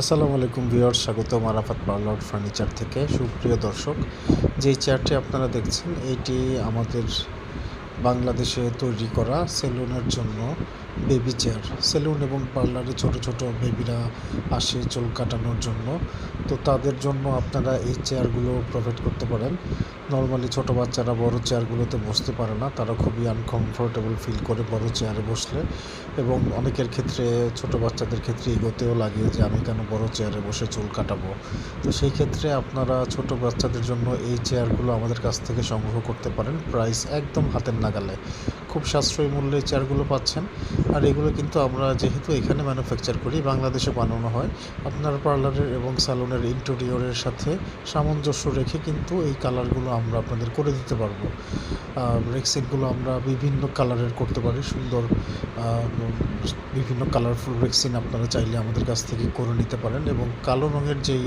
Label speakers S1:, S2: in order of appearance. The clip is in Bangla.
S1: আসসালামু আলাইকুম ভিউয়ার স্বাগত মারাফাত পার্লার ফার্নিচার থেকে। সুপ্রিয় দর্শক, যে চেয়ারটি আপনারা দেখছেন, এটি আমাদের বাংলাদেশে তৈরি করা সেলুনের জন্য বেবি চেয়ার সেলুন এবং পার্লারে ছোট ছোট বেবিরা আসে চুল কাটানোর জন্য। তো তাদের জন্য আপনারা এই চেয়ারগুলো প্রোভাইড করতে পারেন। নর্মালি ছোট বাচ্চারা বড় চেয়ারগুলোতে বসতে পারে না। তারা খুবই আনকমফোর্টেবল ফিল করে বড় চেয়ারে বসলে। এবং অনেকের ক্ষেত্রে, ছোট বাচ্চাদের ক্ষেত্রে এগোতেও লাগে যে আমি কেন বড় চেয়ারে বসে চুল কাটাবো। তো সেই ক্ষেত্রে আপনারা ছোট বাচ্চাদের জন্য এই চেয়ারগুলো আমাদের কাছ থেকে সংগ্রহ করতে পারেন। প্রাইস একদম হাতের নাগালে। খুব সাশ্রয়ী মূল্যে চেয়ারগুলো পাচ্ছেন। আর এগুলো কিন্তু আমরা যেহেতু এখানে ম্যানুফ্যাকচার করি, বাংলাদেশে বানানো হয়, আপনার পার্লারের এবং স্যালুনের ইন্টেরিয়রের সাথে সামঞ্জস্য রেখে কিন্তু এই কালারগুলো আমরা আপনাদের করে দিতে পারব। রেক্সিনগুলো আমরা বিভিন্ন কালারের করতে পারি, সুন্দর বিভিন্ন কালারফুল রেক্সিন আপনারা চাইলে আমাদের কাছ থেকে করে নিতে পারেন এবং কালো রঙের যেই